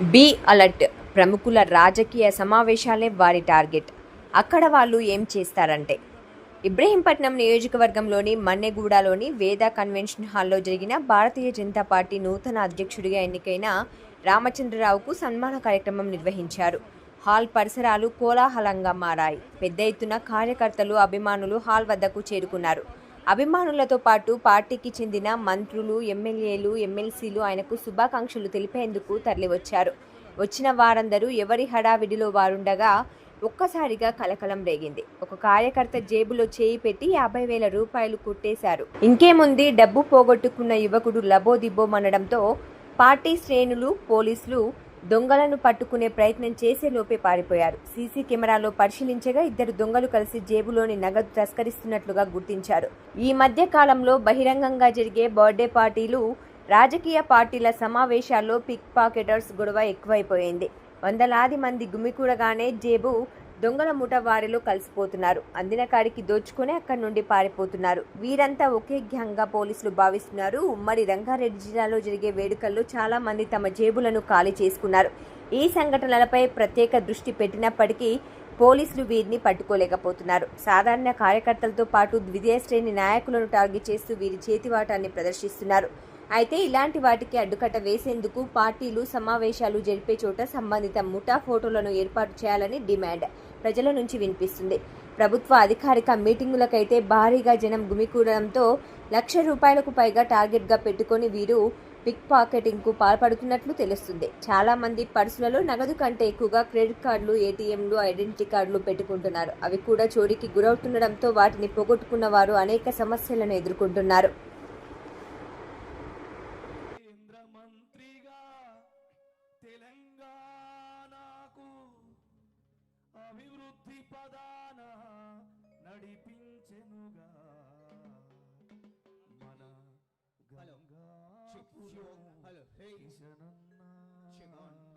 Be alert. ప్రముఖుల రాజకీయ సమావేశాలే వారి టార్గెట్. అక్కడ వాళ్ళు ఏం చేస్తారంటే ఇబ్రహీంపట్నం నియోజకవర్గంలోని మన్నెగూడలోని వేద కన్వెన్షన్ హాల్లో జరిగిన భారతీయ జనతా పార్టీ నూతన అధ్యక్షుడిగా ఎన్నికైన రామచంద్రరావుకు సన్మాన కార్యక్రమం నిర్వహించారు. హాల్ పరిసరాలు కోలాహలంగా మారాయి. పెద్ద ఎత్తున కార్యకర్తలు అభిమానులు హాల్ వద్దకు చేరుకున్నారు. అభిమానులతో పాటు పార్టీకి చెందిన మంత్రులు ఎమ్మెల్యేలు ఎమ్మెల్సీలు ఆయనకు శుభాకాంక్షలు తెలిపేందుకు తరలివచ్చారు. వచ్చిన వారందరూ ఎవరి హడావిడిలో వారుండగా ఒక్కసారిగా కలకలం రేగింది. ఒక కార్యకర్త జేబులో చేయి పెట్టి యాభై వేల రూపాయలు కొట్టేశారు. ఇంకేముంది? డబ్బు పోగొట్టుకున్న యువకుడు లబోదిబ్బోమనడంతో పార్టీ శ్రేణులు పోలీసులు దొంగలను పట్టుకునే ప్రయత్నం చేసే లోపే పారిపోయారు. సీసీ కెమెరాలో పరిశీలించగా ఇద్దరు దొంగలు కలిసి జేబులోని నగదు తస్కరిస్తున్నట్లుగా గుర్తించారు. ఈ మధ్య కాలంలో బహిరంగంగా జరిగే బర్త్డే పార్టీలు రాజకీయ పార్టీల సమావేశాల్లో పిక్ పాకెటర్స్ గొడవ ఎక్కువైపోయింది. వందలాది మంది గుమికూడగానే జేబు దొంగల ముఠ వారిలో కలిసిపోతున్నారు. అందిన కాడికి దోచుకొని అక్కడి నుండి పారిపోతున్నారు. వీరంతా ఒకే గ్యాంగ్గా పోలీసులు భావిస్తున్నారు. ఉమ్మడి రంగారెడ్డి జిల్లాలో జరిగే వేడుకల్లో చాలా మంది తమ జేబులను ఖాళీ చేసుకున్నారు. ఈ సంఘటనలపై ప్రత్యేక దృష్టి పెట్టినప్పటికీ పోలీసులు వీరిని పట్టుకోలేకపోతున్నారు. సాధారణ కార్యకర్తలతో పాటు ద్వితీయ శ్రేణి నాయకులను టార్గెట్ చేస్తూ వీరి చేతివాటాన్ని ప్రదర్శిస్తున్నారు. అయితే ఇలాంటి వాటికి అడ్డుకట్ట వేసేందుకు పార్టీలు సమావేశాలు జరిపే చోట సంబంధిత ముఠా ఫోటోలను ఏర్పాటు చేయాలని డిమాండ్. ప్రజల నుంచి వినిపిస్తుంది. ప్రభుత్వ అధికారిక మీటింగులకైతే భారీగా జనం గుమికూడడంతో లక్ష రూపాయలకు పైగా టార్గెట్గా పెట్టుకొని వీరు పిక్ పాకెటింగ్కు పాల్పడుతున్నట్లు తెలుస్తుంది. చాలామంది పర్సులలో నగదు కంటే ఎక్కువగా క్రెడిట్ కార్డులు ఏటీఎంలు ఐడెంటిటీ కార్డులు పెట్టుకుంటున్నారు. అవి కూడా చోరీకి గురవుతుండడంతో వాటిని పోగొట్టుకున్న వారు అనేక సమస్యలను ఎదుర్కొంటున్నారు. తెలంగాణ అభివృద్ధి పదాన నడిపించెనుగా. మన గంగాపురం హలో. హే. ఆన్